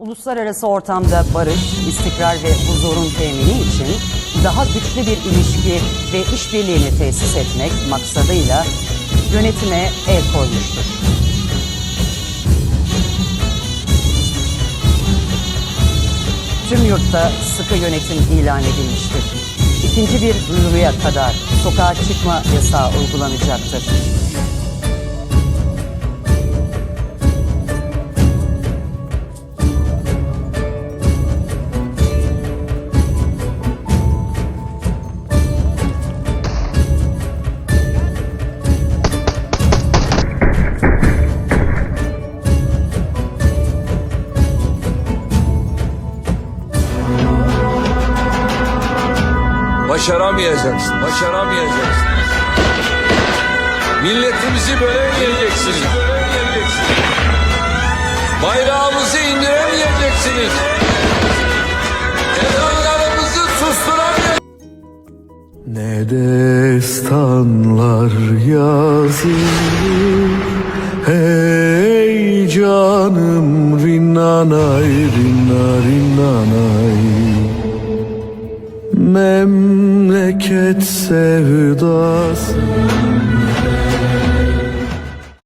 Uluslararası ortamda barış, istikrar ve huzurun temini için daha güçlü bir ilişki ve işbirliğini tesis etmek maksadıyla yönetime el koymuştur. Tüm yurtta sıkı yönetim ilan edilmiştir. İkinci bir duyuruya kadar sokağa çıkma yasağı uygulanacaktır. Başaramayacaksın, başaramayacaksın. Milletimizi bölemeyeceksiniz. Bayrağımızı indiremeyeceksiniz. Ezanlarımızı susturamayacaksınız. Ne destanlar yazılır Hey canım rinnanay rinna rinnanay Memleket sevdası